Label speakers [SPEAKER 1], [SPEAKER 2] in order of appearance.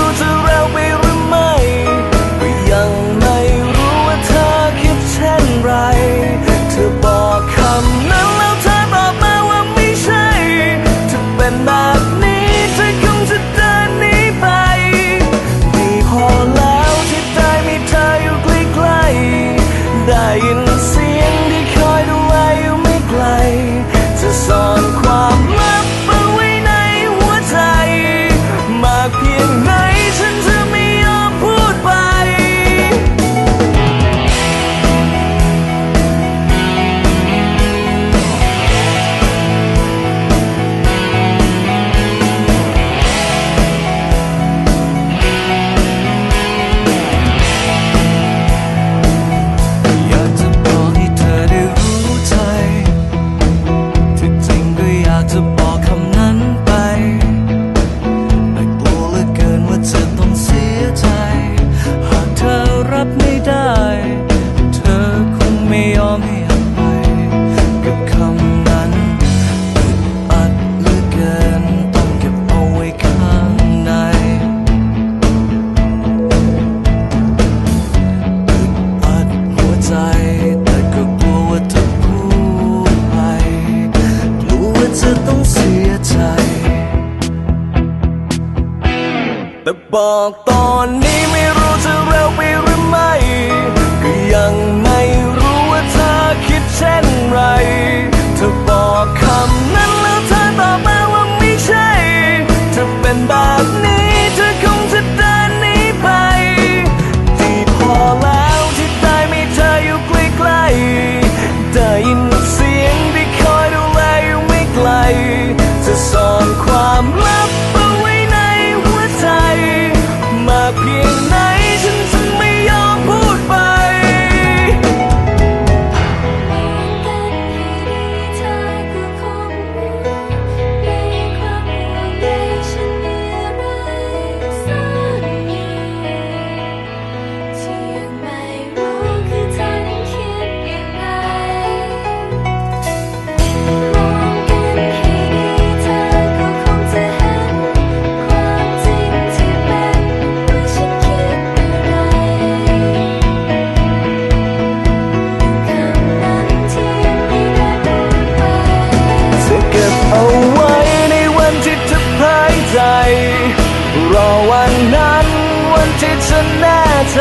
[SPEAKER 1] ้ lain ต้องเสียใจ แต่บอกตอนนี้ไม่รู้จะเร็วไปรู้ นแน่ใจ